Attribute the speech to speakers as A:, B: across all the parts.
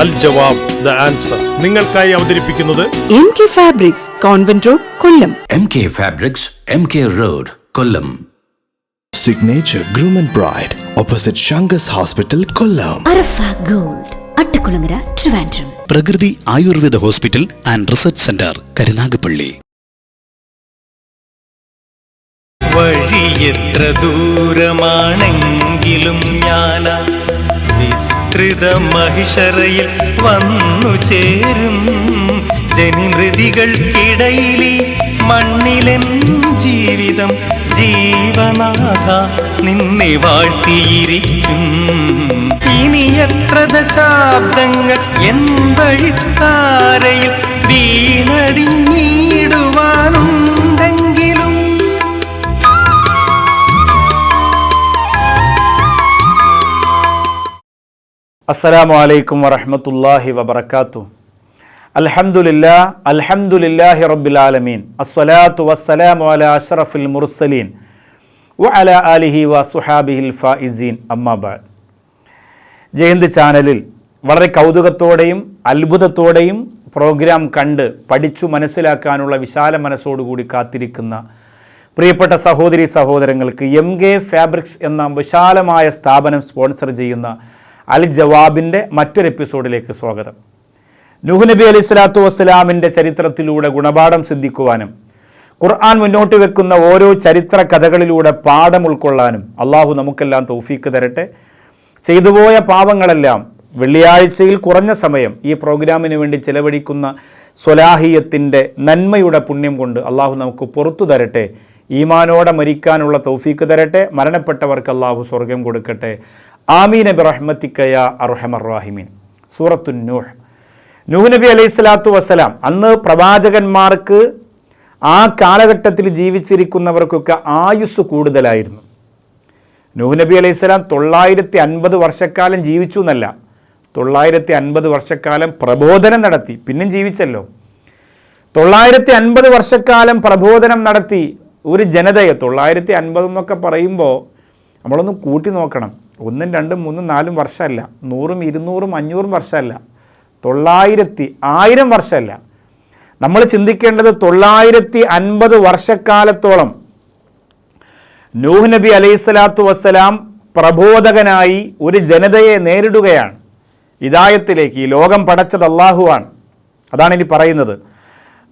A: Al Jawab the answer. നിങ്ങൾക്കായി അവതരിപ്പിക്കുന്നത്
B: M K fabrics convent road Kollam.
C: M K fabrics M K road Kollam.
D: Signature groom and bride opposite Sankars hospital Kollam.
E: Arafa gold Attakulangara Trivandrum.
F: Prakriti Ayurveda hospital and research centre Karunagappally.
G: വഴി എത്ര ദൂരമാണെങ്കിലും ഞാൻ വിസ്തൃത മഹിഷറയിൽ വന്നു ചേരും. ജനിമൃതികൾക്കിടയിലെ മണ്ണിലെൻ ജീവിതം ജീവനാഥ നിന്നെ വാഴ്ത്തിയിരിക്കും. ഇനി എത്ര ദശാബ്ദങ്ങൾ N വഴിത്താരയിൽ വീണടിഞ്ഞിടുവാനുണ്ടെങ്കിലും
H: അസ്സലാമു അലൈക്കും വറഹ്മത്തുള്ളാഹി വബറകാതുഹു. അൽഹംദുലില്ലാ അൽഹംദുലില്ലാഹി റബ്ബിൽ ആലമീൻ. അസ്സലാത്തു വസ്സലാമു അലാ അഷ്റഫിൽ മുർസലീൻ. വഅലാ ആലിഹി വ ഫായിസീൻ അമ്മാ ബഅദ്. ജയന്ത് ചാനലിൽ വളരെ കൗതുകത്തോടെയും അത്ഭുതത്തോടെയും പ്രോഗ്രാം കണ്ട് പഠിച്ചു മനസ്സിലാക്കാനുള്ള വിശാല മനസ്സോടുകൂടി കാത്തിരിക്കുന്ന പ്രിയപ്പെട്ട സഹോദരി സഹോദരങ്ങൾക്ക് എം കെ ഫാബ്രിക്സ് എന്ന വിശാലമായ സ്ഥാപനം സ്പോൺസർ ചെയ്യുന്ന അൽ ജവാബിന്റെ മറ്റൊരു എപ്പിസോഡിലേക്ക് സ്വാഗതം. നബി അലി സ്വലാത്തു വസ്സലാമിന്റെ ചരിത്രത്തിലൂടെ ഗുണപാഠം സിദ്ധിക്കുവാനും ഖുർആൻ മുന്നോട്ട് വെക്കുന്ന ഓരോ ചരിത്ര കഥകളിലൂടെ പാഠം ഉൾക്കൊള്ളാനും അള്ളാഹു നമുക്കെല്ലാം തൗഫീക്ക് തരട്ടെ. ചെയ്തുപോയ പാവങ്ങളെല്ലാം വെള്ളിയാഴ്ചയിൽ കുറഞ്ഞ സമയം ഈ പ്രോഗ്രാമിന് വേണ്ടി ചെലവഴിക്കുന്ന സ്വലാഹിയത്തിന്റെ നന്മയുടെ പുണ്യം കൊണ്ട് അള്ളാഹു നമുക്ക് പുറത്തു തരട്ടെ. ഈമാനോടെ മരിക്കാനുള്ള തൗഫീക്ക് തരട്ടെ. മരണപ്പെട്ടവർക്ക് അള്ളാഹു സ്വർഗം കൊടുക്കട്ടെ. ആമീൻ നബി റഹ്മത്തിക്കയ അറുഹമറാഹിമീൻ സൂറത്തു നൂഹ്. നൂഹ് നബി അലൈഹി സ്വലാത്തു വസ്സലാം അന്ന് പ്രവാചകന്മാർക്ക് ആ കാലഘട്ടത്തിൽ ജീവിച്ചിരിക്കുന്നവർക്കൊക്കെ ആയുസ് കൂടുതലായിരുന്നു. നൂഹ് നബി അലൈഹി സ്വലാം തൊള്ളായിരത്തി അൻപത് വർഷക്കാലം ജീവിച്ചു എന്നല്ല തൊള്ളായിരത്തി അൻപത് വർഷക്കാലം പ്രബോധനം നടത്തി പിന്നെയും ജീവിച്ചല്ലോ. തൊള്ളായിരത്തി അൻപത് വർഷക്കാലം പ്രബോധനം നടത്തി ഒരു ജനതയെ തൊള്ളായിരത്തി അൻപത് എന്നൊക്കെ പറയുമ്പോൾ നമ്മളൊന്ന് കൂട്ടി നോക്കണം. ഒന്നും രണ്ടും മൂന്നും നാലും വർഷമല്ല. നൂറും ഇരുന്നൂറും അഞ്ഞൂറും വർഷമല്ല. തൊള്ളായിരത്തി ആയിരം വർഷമല്ല. നമ്മൾ ചിന്തിക്കേണ്ടത് തൊള്ളായിരത്തി അൻപത് വർഷക്കാലത്തോളം നൂഹ് നബി അലൈഹി സ്വലാത്തു വസ്സലാം പ്രബോധകനായി ഒരു ജനതയെ നേരിടുകയാണ്. ഇതായത്തിലേക്ക് ഈ ലോകം പടച്ചത് അള്ളാഹുവാണ് അതാണ് ഇനി പറയുന്നത്.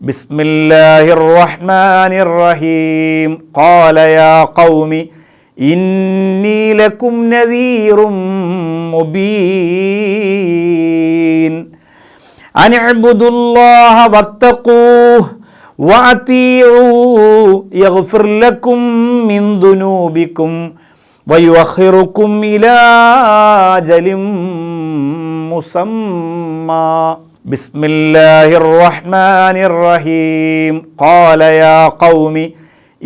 H: ബിസ്മില്ലാഹിർ റഹ്മാനിർ റഹീം. ഖാല യാ ഖൗമി إني لكم نذير مبين. أن اعبدوا الله واتقوه وأطيعوا يغفر لكم من ذنوبكم ويؤخركم إلى أجل مسمى. بسم الله الرحمن الرحيم. قال يا قوم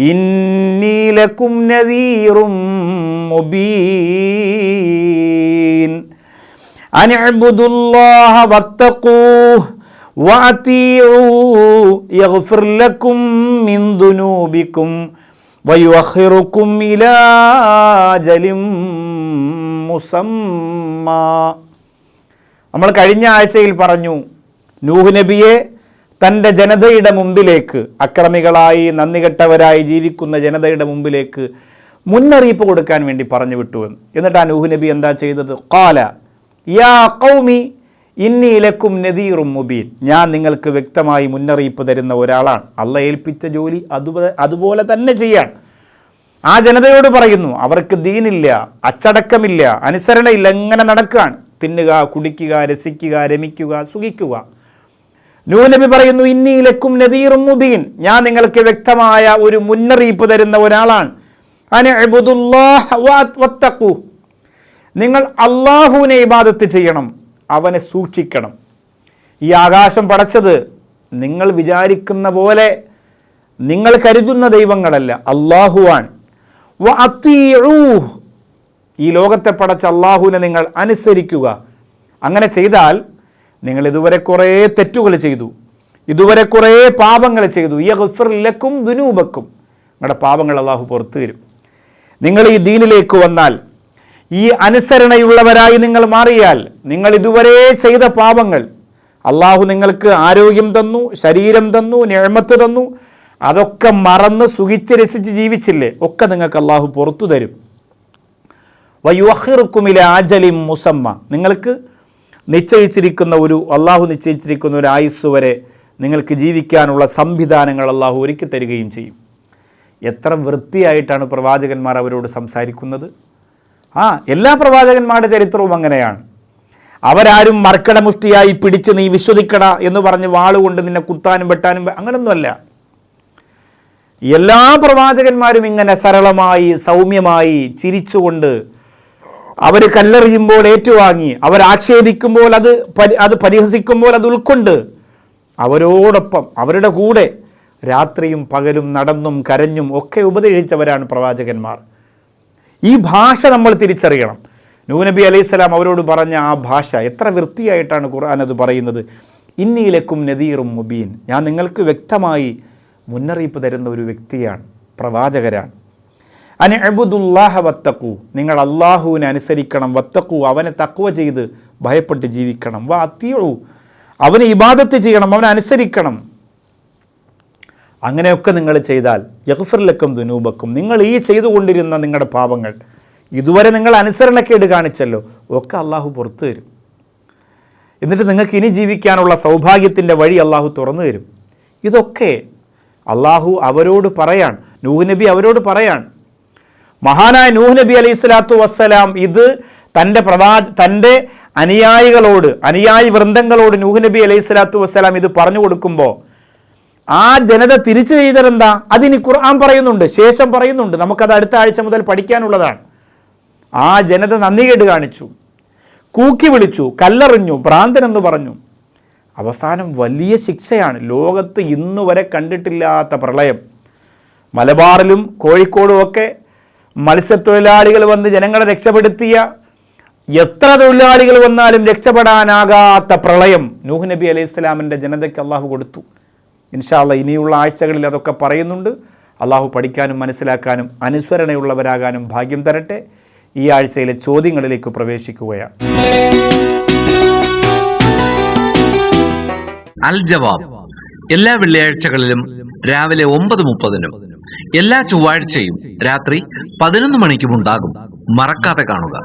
H: إني لكم نذير مبين أن اعبدوا الله واتقوه وأطيعوا يغفر لكم من ذنوبكم ويؤخركم إلى أجل مسمى നമ്മൾ കഴിഞ്ഞ ആഴ്ചയിൽ പറഞ്ഞു നൂഹ് നബിയെ തന്റെ ജനതയുടെ മുമ്പിലേക്ക് അക്രമികളായി നന്ദികെട്ടവരായി ജീവിക്കുന്ന ജനതയുടെ മുമ്പിലേക്ക് മുന്നറിയിപ്പ് കൊടുക്കാൻ വേണ്ടി പറഞ്ഞു വിട്ടുവെന്ന് എന്നിട്ട് ആ നൂഹ് നബി എന്താ ചെയ്തത്? കാല യാ കൗമി ഇന്നി ലക്കും നദീറും മുബീൻ. ഞാൻ നിങ്ങൾക്ക് വ്യക്തമായി മുന്നറിയിപ്പ് തരുന്ന ഒരാളാണ്. അള്ള ഏൽപ്പിച്ച ജോലി അതുപോലെ അതുപോലെ തന്നെ ചെയ്യാൻ. ആ ജനതയോട് പറയുന്നു അവർക്ക് ദീനില്ല അച്ചടക്കമില്ല അനുസരണയില്ല എങ്ങനെ നടക്കാൻ? തിന്നുക കുടിക്കുക രസിക്കുക രമിക്കുക സുഖിക്കുക. നൂനബി പറയുന്നു ഇന്നി ലക്കും നദീറും മുബീൻ. ഞാൻ നിങ്ങൾക്ക് വ്യക്തമായ ഒരു മുന്നറിയിപ്പ് തരുന്ന ഒരാളാണ്. നിങ്ങൾ അള്ളാഹുവിനെ ഇബാദത്ത് ചെയ്യണം അവനെ സൂക്ഷിക്കണം. ഈ ആകാശം പടച്ചത് നിങ്ങൾ വിചാരിക്കുന്ന പോലെ നിങ്ങൾ കരുതുന്ന ദൈവങ്ങളല്ല അള്ളാഹുവാൻ ഈ ലോകത്തെ പടച്ച അള്ളാഹുവിനെ നിങ്ങൾ അനുസരിക്കുക. അങ്ങനെ ചെയ്താൽ നിങ്ങൾ ഇതുവരെ കുറേ തെറ്റുകൾ ചെയ്തു. ഇതുവരെ കുറേ പാപങ്ങൾ ചെയ്തു. ഈ ലക്കും ദുനൂബക്കും. നിങ്ങളുടെ പാപങ്ങൾ അള്ളാഹു പുറത്തു തരും. നിങ്ങൾ ഈ ദീനിലേക്ക് വന്നാൽ ഈ അനുസരണയുള്ളവരായി നിങ്ങൾ മാറിയാൽ നിങ്ങൾ ഇതുവരെ ചെയ്ത പാപങ്ങൾ അള്ളാഹു നിങ്ങൾക്ക് ആരോഗ്യം തന്നു ശരീരം തന്നു ഞഴമത്ത് തന്നു. അതൊക്കെ മറന്ന് സുഖിച്ച് രസിച്ച് ജീവിച്ചില്ലേ? ഒക്കെ നിങ്ങൾക്ക് അള്ളാഹു പുറത്തു തരും. വയുഹിറുക്കുമില ആജലിം മുസമ്മ. നിങ്ങൾക്ക് നിശ്ചയിച്ചിരിക്കുന്ന ഒരു അള്ളാഹു നിശ്ചയിച്ചിരിക്കുന്ന ഒരു ആയുസ് വരെ നിങ്ങൾക്ക് ജീവിക്കാനുള്ള സംവിധാനങ്ങൾ അള്ളാഹു ഒരുക്കി തരികയും ചെയ്യും. എത്ര വൃത്തിയായിട്ടാണ് പ്രവാചകന്മാർ അവരോട് സംസാരിക്കുന്നത്? ആ എല്ലാ പ്രവാചകന്മാരുടെ ചരിത്രവും അങ്ങനെയാണ്. അവരാരും മർക്കടമുഷ്ടിയായി പിടിച്ച് നീ വിശ്വസിക്കട എന്ന് പറഞ്ഞ് വാളുകൊണ്ട് നിന്നെ കുത്താനും വെട്ടാനും അങ്ങനൊന്നുമല്ല. എല്ലാ പ്രവാചകന്മാരും ഇങ്ങനെ സരളമായി സൗമ്യമായി ചിരിച്ചുകൊണ്ട് അവർ കല്ലെറിയുമ്പോൾ ഏറ്റുവാങ്ങി അവർ ആക്ഷേപിക്കുമ്പോൾ അത് പരി അത് പരിഹസിക്കുമ്പോൾ അത് ഉൾക്കൊണ്ട് അവരോടൊപ്പം അവരുടെ കൂടെ രാത്രിയും പകലും നടന്നും കരഞ്ഞും ഒക്കെ ഉപദേശിച്ചവരാണ് പ്രവാചകന്മാർ. ഈ ഭാഷ നമ്മൾ തിരിച്ചറിയണം. നൂനബി അലൈഹി സ്വലാം അവരോട് പറഞ്ഞ ആ ഭാഷ എത്ര വൃത്തിയായിട്ടാണ് ഖുർആൻ അത് പറയുന്നത്? ഇന്നിയിലേക്കും നദീറും മുബീൻ. ഞാൻ നിങ്ങൾക്ക് വ്യക്തമായി മുന്നറിയിപ്പ് തരുന്ന ഒരു വ്യക്തിയാണ് പ്രവാചകരാണ്. അനി അബുദുല്ലാഹ വത്തക്കു നിങ്ങൾ അള്ളാഹുവിനെ അനുസരിക്കണം വത്തക്കു അവനെ തക്കുവ ചെയ്ത് ഭയപ്പെട്ട് ജീവിക്കണം. വ അത്തിയു അവനെ ഇബാദത്ത് ചെയ്യണം അവനെ അനുസരിക്കണം. അങ്ങനെയൊക്കെ നിങ്ങൾ ചെയ്താൽ യഹ്ഫർലക്കും ദുനൂബക്കും. നിങ്ങൾ ഈ ചെയ്തുകൊണ്ടിരുന്ന നിങ്ങളുടെ പാപങ്ങൾ ഇതുവരെ നിങ്ങൾ അനുസരണക്കേട് കാണിച്ചല്ലോ ഒക്കെ അള്ളാഹു പുറത്തു തരും. എന്നിട്ട് നിങ്ങൾക്ക് ഇനി ജീവിക്കാനുള്ള സൗഭാഗ്യത്തിന്റെ വഴി അള്ളാഹു തുറന്നു തരും. ഇതൊക്കെ അള്ളാഹു അവരോട് പറയാൻ നൂഹ് നബി അവരോട് പറയാൻ മഹാനായ നൂഹ് നബി അലൈഹി സ്വലാത്തു വസ്സലാം ഇത് തന്റെ പ്രവാ തന്റെ അനുയായികളോട് അനുയായി വൃന്ദങ്ങളോട് നൂഹ് നബി അലൈഹി സ്വലാത്തു വസ്സലാം ഇത് പറഞ്ഞു കൊടുക്കുമ്പോൾ ആ ജനത തിരിച്ചു ചെയ്തതെന്താ? അതിനി ഖുർആൻ പറയുന്നുണ്ട് ശേഷം പറയുന്നുണ്ട്. നമുക്കത് അടുത്ത ആഴ്ച മുതൽ പഠിക്കാനുള്ളതാണ്. ആ ജനത നന്ദികേട് കാണിച്ചു. കൂക്കി വിളിച്ചു കല്ലെറിഞ്ഞു ഭ്രാന്തനെന്ന് പറഞ്ഞു. അവസാനം വലിയ ശിക്ഷയാണ്. ലോകത്ത് ഇന്നുവരെ കണ്ടിട്ടില്ലാത്ത പ്രളയം. മലബാറിലും കോഴിക്കോടും ഒക്കെ മത്സ്യത്തൊഴിലാളികൾ വന്ന് ജനങ്ങളെ രക്ഷപ്പെടുത്തിയ എത്ര തൊഴിലാളികൾ വന്നാലും രക്ഷപ്പെടാനാകാത്ത പ്രളയം നൂഹ് നബി അലൈഹി ഇസ്ലാമിന്റെ ജനതയ്ക്ക് അള്ളാഹു കൊടുത്തു. ഇൻഷാല്ല ഇനിയുള്ള ആഴ്ചകളിൽ അതൊക്കെ പറയുന്നുണ്ട്. അള്ളാഹു പഠിക്കാനും മനസ്സിലാക്കാനും അനുസരണയുള്ളവരാകാനും ഭാഗ്യം തരട്ടെ. ഈ ആഴ്ചയിലെ ചോദ്യങ്ങളിലേക്ക് പ്രവേശിക്കുകയാണ്.
I: അൽ ജവാബ്. എല്ലാ വെള്ളിയാഴ്ചകളിലും രാവിലെ ഒമ്പത് മുപ്പതിനും എല്ലാ ചൊവ്വാഴ്ചയും രാത്രി പതിനൊന്ന് മണിക്കും ഉണ്ടാകും മറക്കാതെ കാണുക.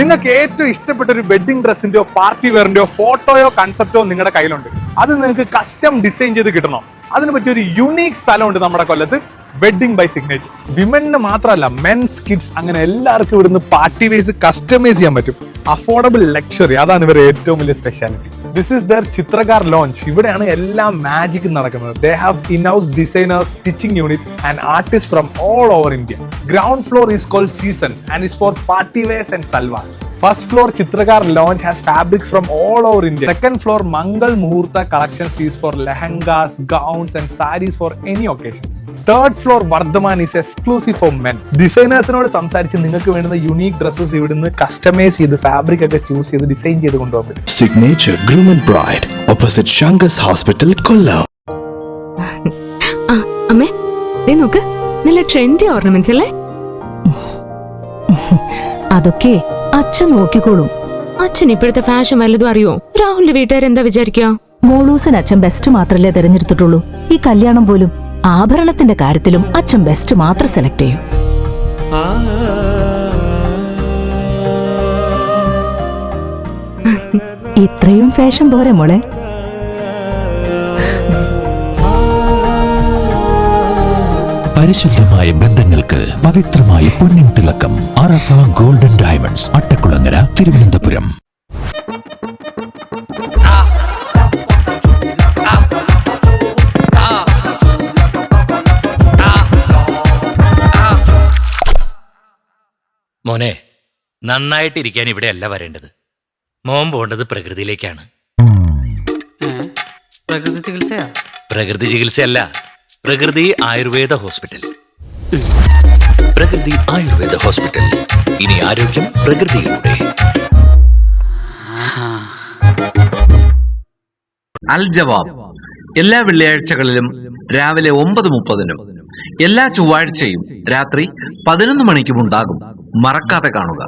J: നിങ്ങൾക്ക് ഏറ്റവും ഇഷ്ടപ്പെട്ട ഒരു വെഡിങ് ഡ്രസ്സിന്റെയോ പാർട്ടി വെയറിന്റെയോ ഫോട്ടോയോ കൺസെപ്റ്റോ നിങ്ങളുടെ കയ്യിലുണ്ട്. അത് നിങ്ങൾക്ക് കസ്റ്റം ഡിസൈൻ ചെയ്ത് കിട്ടണം. അതിന് പറ്റിയ ഒരു യുണീക് സ്ഥലമുണ്ട് നമ്മുടെ കൊല്ലത്ത്. വെഡിങ് ബൈ സിഗ്നേച്ചർ വിമനിന് മാത്രമല്ല മെൻസ് കിഡ്സ് അങ്ങനെ എല്ലാവർക്കും ഇവിടുന്ന് പാർട്ടി വേസ് കസ്റ്റമൈസ് ചെയ്യാൻ പറ്റും. അഫോർഡബിൾ ലക്ഷറി അതാണ് ഇവരുടെ ഏറ്റവും വലിയ speciality this is the Chitrakar lounge ഇവിടെയാണ് എല്ലാ മാജിക് നടക്കുന്നത്. They have in house designers stitching unit and artist from all over India ground floor is called seasons and is for party wears and salwars first floor Chitrakar lounge has fabrics from all over India second floor Mangal Muhurtha collections is for lehengas gowns and sarees for any occasions. Third floor Vardhaman is exclusive for men ഡിസൈനേഴ്സിനോട് സംസാരിച്ച് നിങ്ങൾക്ക് വേണ്ടുന്ന unique dresses ഇവിടുന്ന് customise ചെയ്ത് fabric ഒക്കെ choose ചെയ്ത് design ചെയ്ത് കൊണ്ടുപോകാൻ പറ്റും.
D: Signature groom and bride opposite opposite hospital Kollam.
B: ആ അമ്മേ ദേ നോക്ക് നല്ല ട്രെൻഡി ഓർണമെന്റ്സ് അല്ലേ?
E: അതൊക്കെ അച്ഛൻ നോക്കിക്കോളും.
B: അച്ഛൻ ഇപ്പോഴത്തെ ഫാഷൻ വല്ലതും അറിയോ? രാഹുലിന്റെ വീട്ടുകാർ എന്താ വിചാരിക്കുക
E: മോളൂസൻ അച്ഛൻ ബെസ്റ്റ് മാത്രല്ലേ തെരഞ്ഞെടുത്തിട്ടുള്ളൂ. ഈ കല്യാണം പോലും ആഭരണത്തിന്റെ കാര്യത്തിലും അച്ഛൻ ബെസ്റ്റ് മാത്രം സെലക്ട് ചെയ്യും. ഇത്രയും ഫാഷൻ പോരെ മോളെ?
K: പരിശുദ്ധമായ ബന്ധങ്ങൾക്ക് പവിത്രമായ പൊന്നിൻ തിളക്കം. Arafa golden diamonds Attakulangara Thiruvananthapuram.
L: മോനെ നന്നായിട്ടിരിക്കാൻ ഇവിടെയല്ല വരേണ്ടത്. മോൻ പോണ്ടത് പ്രകൃതിയിലേക്കാണ്.
G: പ്രകൃതി ചികിത്സയാ?
L: പ്രകൃതി ചികിത്സയല്ല പ്രകൃതി ആയുർവേദ ഹോസ്പിറ്റൽ. പ്രകൃതി ആയുർവേദ ഹോസ്പിറ്റൽ. ഇനി ആരോഗ്യം പ്രകൃതിയിലൂടെ.
I: അൽ ജവാബ്. എല്ലാ വെള്ളിയാഴ്ചകളിലും രാവിലെ ഒമ്പത് മുപ്പതിനും എല്ലാ ചൊവ്വാഴ്ചയും രാത്രി പതിനൊന്ന് മണിക്കും ഉണ്ടാകും. മറക്കാതെ കാണുക.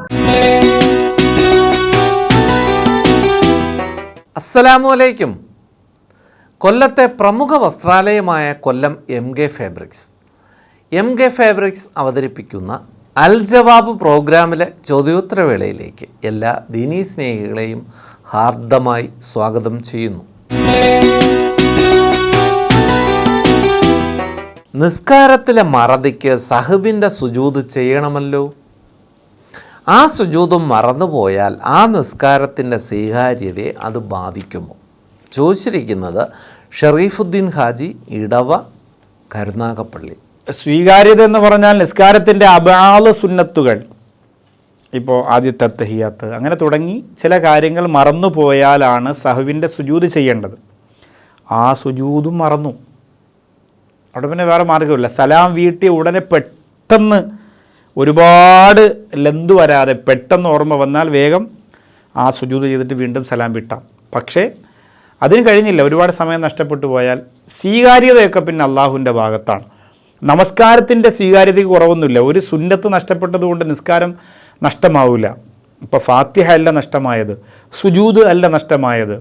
M: അസ്സലാമു അലൈക്കും. കൊല്ലത്തെ പ്രമുഖ വസ്ത്രാലയമായ Kollam M K fabrics. M K fabrics അവതരിപ്പിക്കുന്ന അൽ ജവാബ് പ്രോഗ്രാമിലെ ചോദ്യോത്തരവേളയിലേക്ക് എല്ലാ ദീനീ സ്നേഹികളെയും ഹാർദമായി സ്വാഗതം ചെയ്യുന്നു. നിസ്കാരത്തിലെ മറതിക്ക് സഹബിന്റെ സുജൂത് ചെയ്യണമല്ലോ? ആ സുജൂതും മറന്നുപോയാൽ ആ നിസ്കാരത്തിന്റെ സ്വീകാര്യതയെ അത് ബാധിക്കുമോ? ചോദിച്ചിരിക്കുന്നത് ഷെറീഫുദ്ദീൻ ഹാജി ഇടവ കരുനാഗപ്പള്ളി.
H: സ്വീകാര്യത എന്ന് പറഞ്ഞാൽ നിസ്കാരത്തിന്റെ അബാല സുന്നത്തുകൾ. ഇപ്പോൾ ആദ്യത്തെ തഹിയാത്ത് അങ്ങനെ തുടങ്ങി ചില കാര്യങ്ങൾ മറന്നു പോയാലാണ് സഹുവിന്റെ സുജൂത് ചെയ്യേണ്ടത്. ആ സുജൂതും മറന്നു. അവിടെ പിന്നെ വേറെ മാർഗമില്ല. സലാം വീട്ടി ഉടനെ പെട്ടെന്ന് ഒരുപാട് ലെന്ത് വരാതെ പെട്ടെന്ന് ഓർമ്മ വന്നാൽ വേഗം ആ സുജൂത് ചെയ്തിട്ട് വീണ്ടും സലാം വിട്ടാം. പക്ഷേ അതിന് കഴിഞ്ഞില്ല. ഒരുപാട് സമയം നഷ്ടപ്പെട്ടു പോയാൽ സ്വീകാര്യതയൊക്കെ പിന്നെ അള്ളാഹുവിന്റെ ഭാഗത്താണ്. നമസ്കാരത്തിന്റെ സ്വീകാര്യതയ്ക്ക് കുറവൊന്നുമില്ല. ഒരു സുന്നത്ത് നഷ്ടപ്പെട്ടതുകൊണ്ട് നിസ്കാരം നഷ്ടമാവില്ല. ഇപ്പോൾ ഫാത്തിഹ അല്ല നഷ്ടമായത്. സുജൂത് അല്ല നഷ്ടമായത്.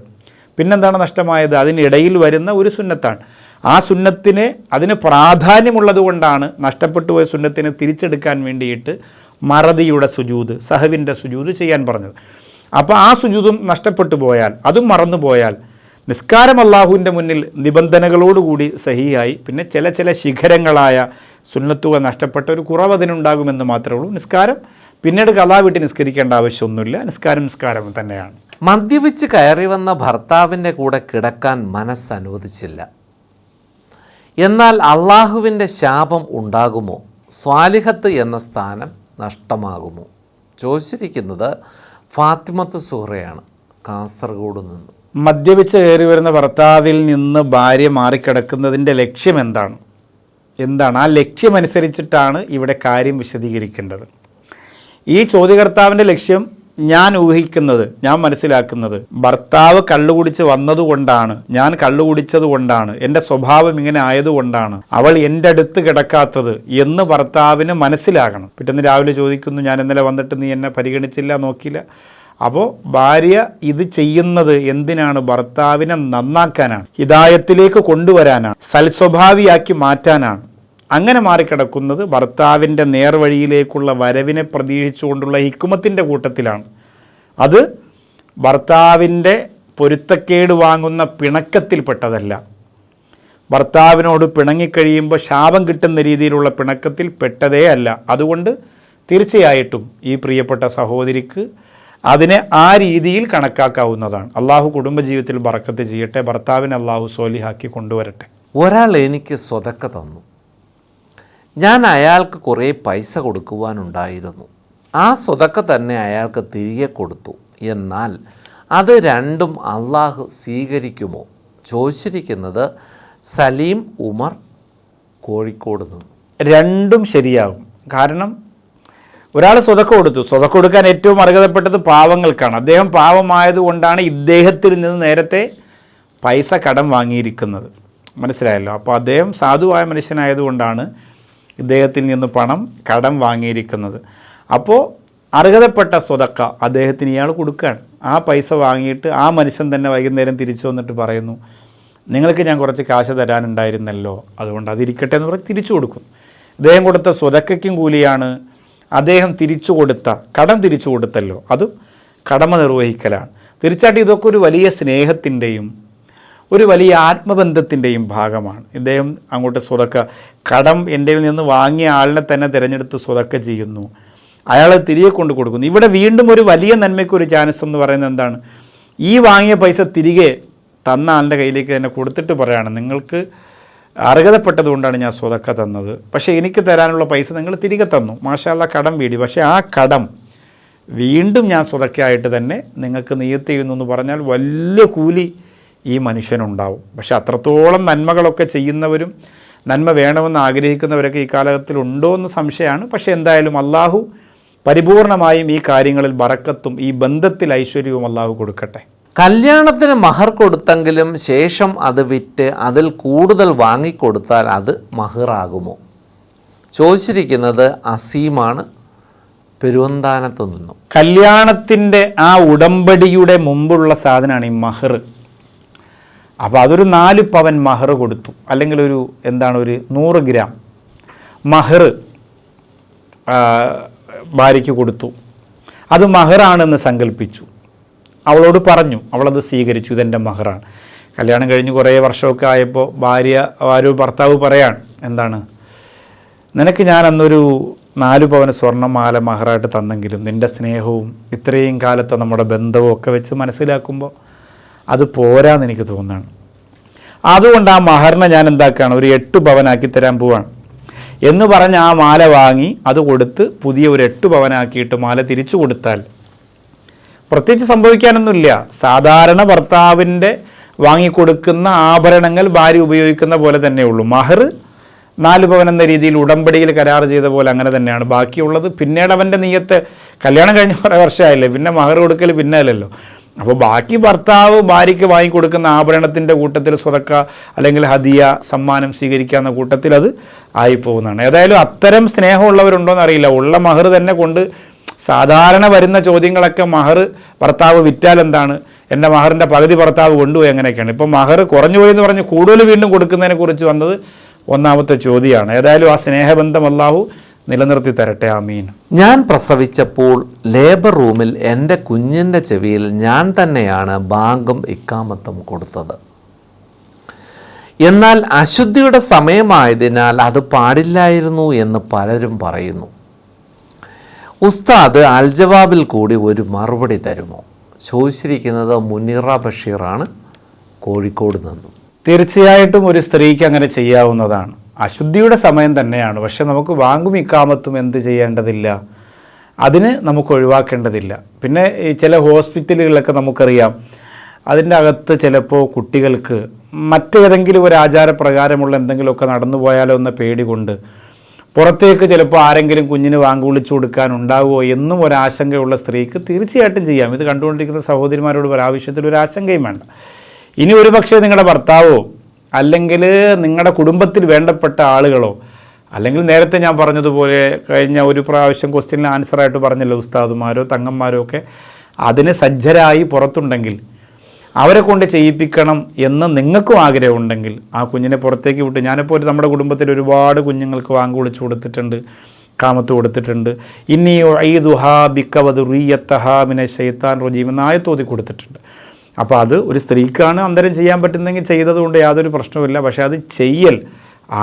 H: പിന്നെന്താണ് നഷ്ടമായത്? അതിനിടയിൽ വരുന്ന ഒരു സുന്നത്താണ്. ആ സുന്നത്തിന് അതിന് പ്രാധാന്യമുള്ളത് കൊണ്ടാണ് നഷ്ടപ്പെട്ടു പോയ സുന്നത്തിനെ തിരിച്ചെടുക്കാൻ വേണ്ടിയിട്ട് മറതിയുടെ സുജൂത് സഹവിന്റെ സുജൂത് ചെയ്യാൻ പറഞ്ഞത്. അപ്പോൾ ആ സുജൂതും നഷ്ടപ്പെട്ടു പോയാൽ അതും മറന്നു പോയാൽ നിസ്കാരം അള്ളാഹുവിന്റെ മുന്നിൽ നിബന്ധനകളോടുകൂടി സഹിയായി പിന്നെ ചില ചില ശിഖരങ്ങളായ സുന്നത്തുക നഷ്ടപ്പെട്ട ഒരു കുറവ് അതിനുണ്ടാകുമെന്ന് മാത്രമേ ഉള്ളൂ. നിസ്കാരം പിന്നീട് കഥാ വിട്ട് നിസ്കരിക്കേണ്ട ആവശ്യമൊന്നുമില്ല. നിസ്കാരം നിസ്കാരം തന്നെയാണ്.
M: മദ്യപിച്ച് കയറി വന്ന ഭർത്താവിന്റെ കൂടെ കിടക്കാൻ മനസ്സനുവദിച്ചില്ല എന്നാൽ അള്ളാഹുവിന്റെ ശാപം ഉണ്ടാകുമോ? സ്വാലിഹത്ത് എന്ന സ്ഥാനം നഷ്ടമാകുമോ? ചോദിച്ചിരിക്കുന്നത് ഫാത്തിമത്ത് സുഹറയാണ് കാസർഗോഡ് നിന്ന്.
H: മദ്യപിച്ച് കയറി വരുന്ന ഭർത്താവിൽ നിന്ന് ഭാര്യ മാറിക്കിടക്കുന്നതിന്റെ ലക്ഷ്യം എന്താണ്? എന്താണ്? ആ ലക്ഷ്യമനുസരിച്ചിട്ടാണ് ഇവിടെ കാര്യം വിശദീകരിക്കേണ്ടത്. ഈ ചോദ്യകർത്താവിന്റെ ലക്ഷ്യം ഞാൻ ഊഹിക്കുന്നത് ഞാൻ മനസ്സിലാക്കുന്നത് ഭർത്താവ് കള്ളുകുടിച്ച് വന്നതുകൊണ്ടാണ് ഞാൻ കള്ളുകുടിച്ചത് കൊണ്ടാണ് എന്റെ സ്വഭാവം ഇങ്ങനെ ആയതുകൊണ്ടാണ് അവൾ എന്റെ അടുത്ത് കിടക്കാത്തത് എന്ന് ഭർത്താവിന് മനസ്സിലാകണം. പിറ്റേന്ന് രാവിലെ ചോദിക്കുന്നു ഞാൻ ഇന്നലെ വന്നിട്ട് നീ എന്നെ പരിഗണിച്ചില്ല നോക്കിയില്ല? അപ്പോൾ ഭാര്യ ഇത് ചെയ്യുന്നത് എന്തിനാണ്? ഭർത്താവിനെ നന്നാക്കാനാണ് ഹിതായത്തിലേക്ക് കൊണ്ടുവരാനാണ് സൽസ്വഭാവിയാക്കി മാറ്റാനാണ്. അങ്ങനെ മാറിക്കിടക്കുന്നത് ഭർത്താവിന്റെ നേർവഴിയിലേക്കുള്ള വരവിനെ പ്രതീക്ഷിച്ചുകൊണ്ടുള്ള ഹിക്കുമത്തിന്റെ കൂട്ടത്തിലാണ്. അത് ഭർത്താവിന്റെ പൊരുത്തക്കേട് വാങ്ങുന്ന പിണക്കത്തിൽപ്പെട്ടതല്ല. ഭർത്താവിനോട് പിണങ്ങിക്കഴിയുമ്പോൾ ശാപം കിട്ടുന്ന രീതിയിലുള്ള പിണക്കത്തിൽ പെട്ടതേ അല്ല. അതുകൊണ്ട് തീർച്ചയായിട്ടും ഈ പ്രിയപ്പെട്ട സഹോദരിക്ക് അതിനെ ആ രീതിയിൽ കണക്കാക്കാവുന്നതാണ്. അള്ളാഹു കുടുംബജീവിതത്തിൽ ബറക്കത്ത് ചെയ്യട്ടെ. ഭർത്താവിനെ അള്ളാഹു സോലിഹാക്കി കൊണ്ടുവരട്ടെ.
M: ഒരാൾ എനിക്ക് സ്വതക്ക തന്നു. ഞാൻ അയാൾക്ക് കുറേ പൈസ കൊടുക്കുവാനുണ്ടായിരുന്നു. ആ സ്വതക്ക തന്നെ അയാൾക്ക് തിരികെ കൊടുത്തു. എന്നാൽ അത് രണ്ടും അള്ളാഹു സ്വീകരിക്കുമോ? ചോദിച്ചിരിക്കുന്നത് സലീം ഉമർ കോഴിക്കോട് നിന്ന്.
H: രണ്ടും ശരിയാകും കാരണം ഒരാൾ സ്വതക്ക കൊടുത്തു. സ്വതക്ക കൊടുക്കാൻ ഏറ്റവും അർഹതപ്പെട്ടത് പാവങ്ങൾക്കാണ്. അദ്ദേഹം പാവമായതുകൊണ്ടാണ് ഇദ്ദേഹത്തിൽ നിന്ന് നേരത്തെ പൈസ കടം വാങ്ങിയിരിക്കുന്നത്. മനസ്സിലായല്ലോ? അപ്പോൾ അദ്ദേഹം സാധുവായ മനുഷ്യനായതുകൊണ്ടാണ് ഇദ്ദേഹത്തിൽ നിന്ന് പണം കടം വാങ്ങിയിരിക്കുന്നത്. അപ്പോൾ അർഹതപ്പെട്ട സ്വതക്ക അദ്ദേഹത്തിന് ഇയാൾ കൊടുക്കുകയാണ്. ആ പൈസ വാങ്ങിയിട്ട് ആ മനുഷ്യൻ തന്നെ വൈകുന്നേരം തിരിച്ചു വന്നിട്ട് പറയുന്നു നിങ്ങൾക്ക് ഞാൻ കുറച്ച് കാശ് തരാനുണ്ടായിരുന്നല്ലോ അതുകൊണ്ട് അതിരിക്കട്ടെ എന്ന് പറഞ്ഞ് തിരിച്ചു കൊടുക്കും. അദ്ദേഹം കൊടുത്ത സ്വതക്കയ്ക്കും കൂലിയാണ് അദ്ദേഹം തിരിച്ചു കൊടുത്ത കടം തിരിച്ചു കൊടുത്തല്ലോ. അതും കടമ നിർവഹിക്കലാണ്. തീർച്ചയായിട്ടും ഇതൊക്കെ ഒരു വലിയ സ്നേഹത്തിന്റെയും ഒരു വലിയ ആത്മബന്ധത്തിന്റെയും ഭാഗമാണ്. ഇദ്ദേഹം അങ്ങോട്ട് സ്വതക്ക കടം എന്റെ നിന്ന് വാങ്ങിയ ആളിനെ തന്നെ തിരഞ്ഞെടുത്ത് സ്വതക്ക ചെയ്യുന്നു. അയാൾ തിരികെ കൊണ്ട് കൊടുക്കുന്നു. ഇവിടെ വീണ്ടും ഒരു വലിയ നന്മയ്ക്ക് ഒരു ചാൻസ് എന്ന് പറയുന്നത് എന്താണ്? ഈ വാങ്ങിയ പൈസ തിരികെ തന്ന ആളുടെ കയ്യിലേക്ക് തന്നെ കൊടുത്തിട്ട് പറയാണ് നിങ്ങൾക്ക് അർഹതപ്പെട്ടതുകൊണ്ടാണ് ഞാൻ സ്വതക്ക തന്നത്. പക്ഷേ എനിക്ക് തരാനുള്ള പൈസ നിങ്ങൾ തിരികെ തന്നു. മാഷാല്ല കടം വീടി. പക്ഷേ ആ കടം വീണ്ടും ഞാൻ സ്വതക്കയായിട്ട് തന്നെ നിങ്ങൾക്ക് നിയത്ത് ചെയ്യുന്നു എന്ന് പറഞ്ഞാൽ വലിയ കൂലി ഈ മനുഷ്യനുണ്ടാവും. പക്ഷെ അത്രത്തോളം നന്മകളൊക്കെ ചെയ്യുന്നവരും നന്മ വേണമെന്ന് ആഗ്രഹിക്കുന്നവരൊക്കെ ഈ കാലഘട്ടത്തിൽ ഉണ്ടോ എന്ന് സംശയമാണ്. പക്ഷേ എന്തായാലും അള്ളാഹു പരിപൂർണമായും ഈ കാര്യങ്ങളിൽ ബറക്കത്തും ഈ ബന്ധത്തിൽ ഐശ്വര്യവും അള്ളാഹു കൊടുക്കട്ടെ.
M: കല്യാണത്തിന് മഹർ കൊടുത്തെങ്കിലും ശേഷം അത് വിറ്റ് അതിൽ കൂടുതൽ വാങ്ങിക്കൊടുത്താൽ അത് മഹറാകുമോ? ചോദിച്ചിരിക്കുന്നത് അസീമാണ്. പെരുവന്താനത്ത് നിന്നും.
H: കല്യാണത്തിന്റെ ആ ഉടമ്പടിയുടെ മുമ്പുള്ള സാധനമാണ് ഈ മഹർ. അപ്പോൾ അതൊരു നാല് പവൻ മഹർ കൊടുത്തു. അല്ലെങ്കിൽ ഒരു എന്താണ് ഒരു നൂറ് ഗ്രാം മഹർ ഭാര്യയ്ക്ക് കൊടുത്തു. അത് മഹറാണെന്ന് സങ്കല്പിച്ചു അവളോട് പറഞ്ഞു. അവളത് സ്വീകരിച്ചു. ഇതെന്റെ മഹറാണ്. കല്യാണം കഴിഞ്ഞ് കുറേ വർഷമൊക്കെ ആയപ്പോൾ ഭാര്യ ഒരു ഭർത്താവ് പറയാണ് എന്താണ് നിനക്ക് ഞാൻ അന്നൊരു നാല് പവന സ്വർണമാല മഹറായിട്ട് തന്നെങ്കിലും നിന്റെ സ്നേഹവും ഇത്രയും കാലത്തെ നമ്മുടെ ബന്ധവും ഒക്കെ വെച്ച് മനസ്സിലാക്കുമ്പോൾ അത് പോരാന്ന് എനിക്ക് തോന്നുകയാണ്. അതുകൊണ്ട് ആ മഹറിനെ ഞാൻ എന്താക്കുകയാണ്? ഒരു എട്ട് പവനാക്കി തരാൻ പോവാണ് എന്ന് പറഞ്ഞ് ആ മാല വാങ്ങി അത് കൊടുത്ത് പുതിയ ഒരു എട്ട് പവനാക്കിയിട്ട് മാല തിരിച്ചു കൊടുത്താൽ പ്രത്യേകിച്ച് സംഭവിക്കാനൊന്നുമില്ല. സാധാരണ ഭർത്താവിന്റെ വാങ്ങിക്കൊടുക്കുന്ന ആഭരണങ്ങൾ ഭാര്യ ഉപയോഗിക്കുന്ന പോലെ തന്നെയുള്ളൂ മഹർ നാല് പവൻ എന്ന രീതിയിൽ ഉടമ്പടിയിൽ കരാർ ചെയ്ത പോലെ അങ്ങനെ തന്നെയാണ്. ബാക്കിയുള്ളത് പിന്നീട് അവന്റെ നീയത്ത് കല്യാണം കഴിഞ്ഞ കുറേ വർഷമായില്ലേ? പിന്നെ മഹർ കൊടുക്കൽ പിന്നെ അല്ലല്ലോ അപ്പോൾ ബാക്കി ഭർത്താവ് ഭാര്യയ്ക്ക് വാങ്ങിക്കൊടുക്കുന്ന ആഭരണത്തിന്റെ കൂട്ടത്തിൽ സ്വതക്ക അല്ലെങ്കിൽ ഹദിയ സമ്മാനം സ്വീകരിക്കാവുന്ന കൂട്ടത്തിൽ അത് ആയിപ്പോകുന്നതാണ്. ഏതായാലും അത്തരം സ്നേഹമുള്ളവരുണ്ടോ എന്നറിയില്ല ഉള്ള മഹർ തന്നെ കൊണ്ട് സാധാരണ വരുന്ന ചോദ്യങ്ങളൊക്കെ മഹർ ഭർത്താവ് വിറ്റാൽ എന്താണ്? എന്റെ മഹറിന്റെ പകുതി ഭർത്താവ് കൊണ്ടുപോയി അങ്ങനെയൊക്കെയാണ് ഇപ്പോൾ മഹർ കുറഞ്ഞു പോയി എന്ന് പറഞ്ഞ് കൂടുതൽ വീണ്ടും കൊടുക്കുന്നതിനെ കുറിച്ച് വന്നത് ഒന്നാമത്തെ ചോദ്യമാണ്. ഏതായാലും ആ സ്നേഹബന്ധം അല്ലാഹു നിലനിർത്തി തരട്ടെ ആമീൻ.
M: ഞാൻ പ്രസവിച്ചപ്പോൾ ലേബർ റൂമിൽ എന്റെ കുഞ്ഞിന്റെ ചെവിയിൽ ഞാൻ തന്നെയാണ് ബാങ്കും ഇക്കാമത്തും കൊടുത്തത്. എന്നാൽ അശുദ്ധിയുടെ സമയമായതിനാൽ അത് പാടില്ലായിരുന്നു എന്ന് പലരും പറയുന്നു. ഉസ്താദ് അൽജവാബിൽ കൂടി ഒരു മറുപടി തരുമോ? ചോദിച്ചിരിക്കുന്നത് മുനീറ ബഷീറാണ് കോഴിക്കോട് നിന്നും.
H: തീർച്ചയായിട്ടും ഒരു സ്ത്രീക്ക് അങ്ങനെ ചെയ്യാവുന്നതാണ്. അശുദ്ധിയുടെ സമയം തന്നെയാണ്. പക്ഷെ നമുക്ക് വാങ്ങും ഇക്കാമത്തും എന്ത് ചെയ്യേണ്ടതില്ല? അതിന് നമുക്ക് ഒഴിവാക്കേണ്ടതില്ല. പിന്നെ ചില ഹോസ്പിറ്റലുകളിലൊക്കെ നമുക്കറിയാം. അതിന്റെ അകത്ത് ചിലപ്പോൾ കുട്ടികൾക്ക് മറ്റേതെങ്കിലും ഒരു ആചാരപ്രകാരമുള്ള എന്തെങ്കിലുമൊക്കെ നടന്നു പോയാലോ എന്ന പേടി കൊണ്ട് പുറത്തേക്ക് ചിലപ്പോൾ ആരെങ്കിലും കുഞ്ഞിന് വാങ്ങി വിളിച്ചു കൊടുക്കാൻ ഉണ്ടാവുമോ എന്നും ഒരാശങ്കയുള്ള സ്ത്രീക്ക് തീർച്ചയായിട്ടും ചെയ്യാം. ഇത് കണ്ടുകൊണ്ടിരിക്കുന്ന സഹോദരിമാരോട് ഒരാവശ്യത്തിൽ ഒരു ആശങ്കയും വേണ്ട. ഇനി ഒരുപക്ഷെ നിങ്ങളുടെ ഭർത്താവോ അല്ലെങ്കിൽ നിങ്ങളുടെ കുടുംബത്തിൽ വേണ്ടപ്പെട്ട ആളുകളോ അല്ലെങ്കിൽ നേരത്തെ ഞാൻ പറഞ്ഞതുപോലെ കഴിഞ്ഞ ഒരു പ്രാവശ്യം ക്വസ്റ്റ്യനിൽ ആൻസറായിട്ട് പറഞ്ഞല്ലോ ഉസ്താദുമാരോ തങ്ങന്മാരോ ഒക്കെ അതിന് സജ്ജരായി പുറത്തുണ്ടെങ്കിൽ അവരെ കൊണ്ട് ചെയ്യിപ്പിക്കണം എന്ന് നിങ്ങൾക്കും ആഗ്രഹമുണ്ടെങ്കിൽ ആ കുഞ്ഞിനെ പുറത്തേക്ക് വിട്ട് ഞാനിപ്പോൾ ഒരു നമ്മുടെ കുടുംബത്തിൽ ഒരുപാട് കുഞ്ഞുങ്ങൾക്ക് വാങ്ങി വിളിച്ചു കൊടുത്തിട്ടുണ്ട് കാമത്ത് കൊടുത്തിട്ടുണ്ട്. ഇനി ഐദുഹാ ഹാ മിനെ ഷെയ്ത്താൻ റജീം തോതി കൊടുത്തിട്ടുണ്ട്. അപ്പോൾ അത് ഒരു സ്ത്രീക്കാണ് അന്തരം ചെയ്യാൻ പറ്റുന്നെങ്കിൽ ചെയ്തതുകൊണ്ട് യാതൊരു പ്രശ്നവുമില്ല. പക്ഷേ അത് ചെയ്യൽ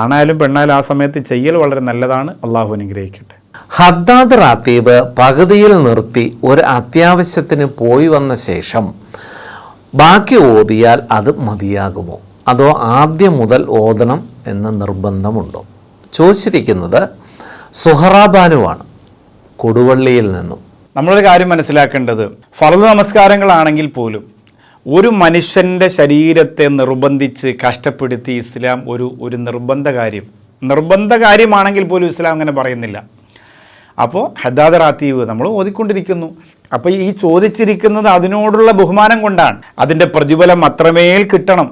H: ആണായാലും പെണ്ണായാലും ആ സമയത്ത് ചെയ്യൽ വളരെ നല്ലതാണ്. അള്ളാഹു അനുഗ്രഹിക്കട്ടെ.
M: ഹദ്ദാദ് റാത്തീബ് പകുതിയിൽ നിർത്തി ഒരു അത്യാവശ്യത്തിന് പോയി വന്ന ശേഷം ബാക്കി ഓതിയാൽ അത് മതിയാകുമോ? അതോ ആദ്യം മുതൽ ഓതണം എന്ന നിർബന്ധമുണ്ടോ? ചോദിച്ചിരിക്കുന്നത് സുഹറാബാനുവാണ് കൊടുവള്ളിയിൽ നിന്നും.
H: നമ്മളൊരു കാര്യം മനസ്സിലാക്കേണ്ടത് ഫറു നമസ്കാരങ്ങളാണെങ്കിൽ പോലും ഒരു മനുഷ്യന്റെ ശരീരത്തെ നിർബന്ധിച്ച് കഷ്ടപ്പെടുത്തി ഇസ്ലാം ഒരു ഒരു നിർബന്ധ കാര്യം. നിർബന്ധ കാര്യമാണെങ്കിൽ പോലും ഇസ്ലാം അങ്ങനെ പറയുന്നില്ല. അപ്പോൾ ഹദാദ് റാത്തീവ് നമ്മൾ ഓതിക്കൊണ്ടിരിക്കുന്നു. അപ്പോൾ ഈ ചോദിച്ചിരിക്കുന്നത് അതിനോടുള്ള ബഹുമാനം കൊണ്ടാണ്. അതിന്റെ പ്രതിഫലം അത്രമേൽ കിട്ടണം.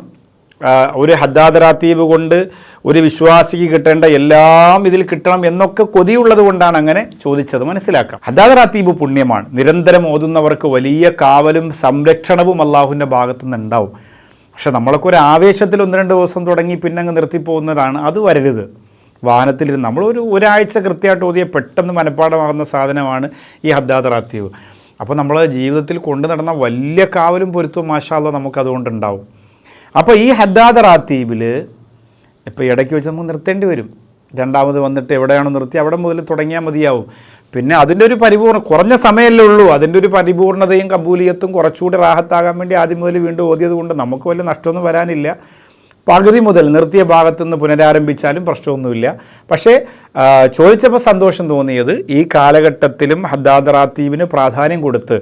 H: ഒരു ഹദ്ദാദറാത്തീബ് കൊണ്ട് ഒരു വിശ്വാസിക്ക് കിട്ടേണ്ട എല്ലാം ഇതിൽ കിട്ടണം എന്നൊക്കെ കൊതിയുള്ളത് കൊണ്ടാണ് അങ്ങനെ ചോദിച്ചത്. മനസ്സിലാക്കാം. ഹദ്ദാദറാത്തീബ് പുണ്യമാണ്. നിരന്തരം ഓതുന്നവർക്ക് വലിയ കാവലും സംരക്ഷണവും അള്ളാഹുവിന്റെ ഭാഗത്തു നിന്ന് ഉണ്ടാവും പക്ഷെ നമ്മളൊക്കെ ഒരു ആവേശത്തിൽ ഒന്ന് രണ്ട് ദിവസം തുടങ്ങി പിന്നെ അങ്ങ് നിർത്തിപ്പോകുന്നതാണ്. അത് വരരുത്. വാഹനത്തിലിരുന്ന് നമ്മളൊരു ഒരാഴ്ച കൃത്യമായിട്ട് ഓതിയ പെട്ടെന്ന് മനഃപ്പാടമാകുന്ന സാധനമാണ് ഈ ഹദ്ദാദറാത്തീവ് അപ്പോൾ നമ്മൾ ജീവിതത്തിൽ കൊണ്ടു നടന്ന വലിയ കാവലും പൊരുത്തവും മാഷാല്ലോ നമുക്ക് അതുകൊണ്ടുണ്ടാവും അപ്പോൾ ഈ ഹദ്ദാദ് റാത്തീബിൽ ഇപ്പോൾ ഇടയ്ക്ക് വെച്ച് നമുക്ക് നിർത്തേണ്ടി വരും. രണ്ടാമത് വന്നിട്ട് എവിടെയാണോ നിർത്തി അവിടെ മുതൽ തുടങ്ങിയാൽ മതിയാവും. പിന്നെ അതിന്റെ ഒരു പരിപൂർണ കുറഞ്ഞ സമയമല്ലേ ഉള്ളൂ. അതിന്റെ ഒരു പരിപൂർണതയും കബൂലിയത്തും കുറച്ചുകൂടി റാഹത്താകാൻ വേണ്ടി ആദ്യം മുതൽ വീണ്ടും ഓതിയത് കൊണ്ട് നമുക്ക് വലിയ നഷ്ടമൊന്നും വരാനില്ല. പകുതി മുതൽ നിർത്തിയ ഭാഗത്തു നിന്ന് പുനരാരംഭിച്ചാലും പ്രശ്നമൊന്നുമില്ല. പക്ഷേ ചോദിച്ചപ്പോൾ സന്തോഷം തോന്നിയത് ഈ കാലഘട്ടത്തിലും ഹദ്ദാദ് റാത്തീബിന് പ്രാധാന്യം കൊടുത്ത്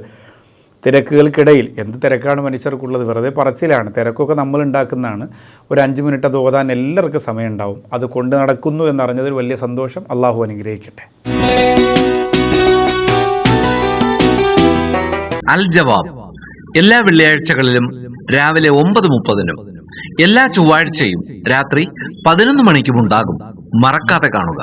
H: തിരക്കുകൾക്കിടയിൽ എന്ത് തിരക്കാണ് മനുഷ്യർക്കുള്ളത്? വെറുതെ പറച്ചിലാണ്. തിരക്കൊക്കെ നമ്മൾ ഉണ്ടാക്കുന്നതാണ്. ഒരു അഞ്ച് മിനിറ്റ് അത് ഓതാൻ എല്ലാവർക്കും സമയം ഉണ്ടാവും അത് കൊണ്ട് നടക്കുന്നു എന്നറിഞ്ഞതിൽ വലിയ സന്തോഷം. അള്ളാഹു അനുഗ്രഹിക്കട്ടെ.
I: അൽ ജവാബ്. എല്ലാ വെള്ളിയാഴ്ചകളിലും രാവിലെ ഒമ്പത് മുപ്പതിനും എല്ലാ ചൊവ്വാഴ്ചയും രാത്രി പതിനൊന്ന് മണിക്കും ഉണ്ടാകും. മറക്കാതെ കാണുക.